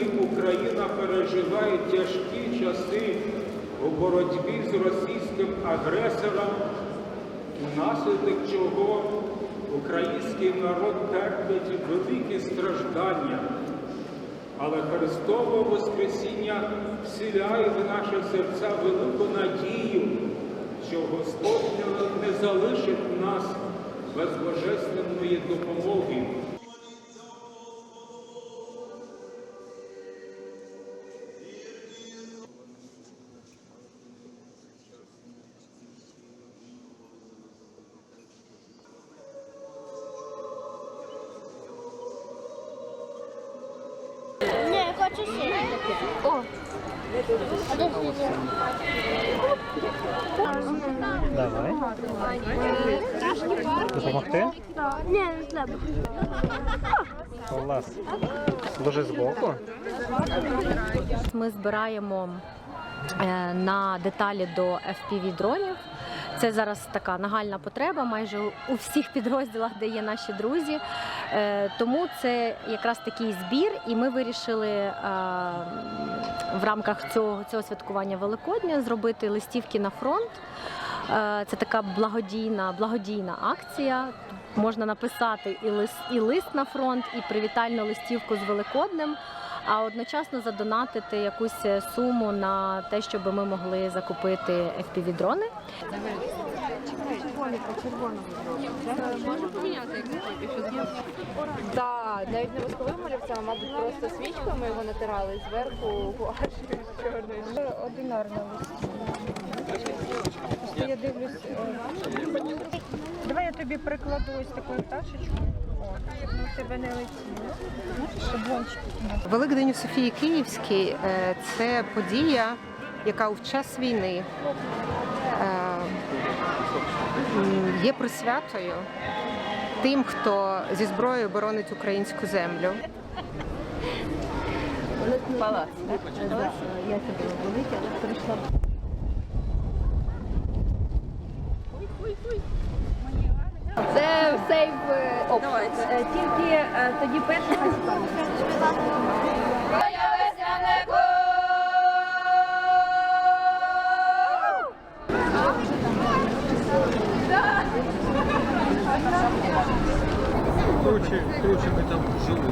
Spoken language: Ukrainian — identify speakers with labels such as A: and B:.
A: яким Україна переживає тяжкі часи у боротьбі з російським агресором, внаслідок чого український народ терпить великі страждання. Але Христове Воскресіння вселяє в наші серця велику надію, що Господь не залишить нас без божественної допомоги.
B: О.
C: Давай. Допомогти?
B: Ні, не треба.
C: Клас. Ложи збоку.
D: Ми збираємо е, на деталі до FPV дронів. Це зараз така нагальна потреба майже у всіх підрозділах, де є наші друзі. Е, Тому це якраз такий збір, і ми вирішили е, в рамках цього, цього святкування Великодня зробити листівки на фронт. Е, Це така благодійна, благодійна акція. Можна написати і лист, і лист на фронт, і привітальну листівку з Великоднем, а одночасно задонатити якусь суму на те, щоб ми могли закупити FPV-дрони.
E: Так, навіть не восковим олівцем, а мабуть, просто свічками його натирали зверху гуашю чорною.
F: Одинарна Я дивлюсь. Давай я тобі прикладу ось таку пташечку. Тебе.
G: Великдень у Софії Київській е, це подія, яка в час війни е, є присвятою тим, хто зі зброєю боронить українську землю.
E: Це сейв опція.
F: Е, Тільки е, тоді перша
A: Круче, круче ми там жили.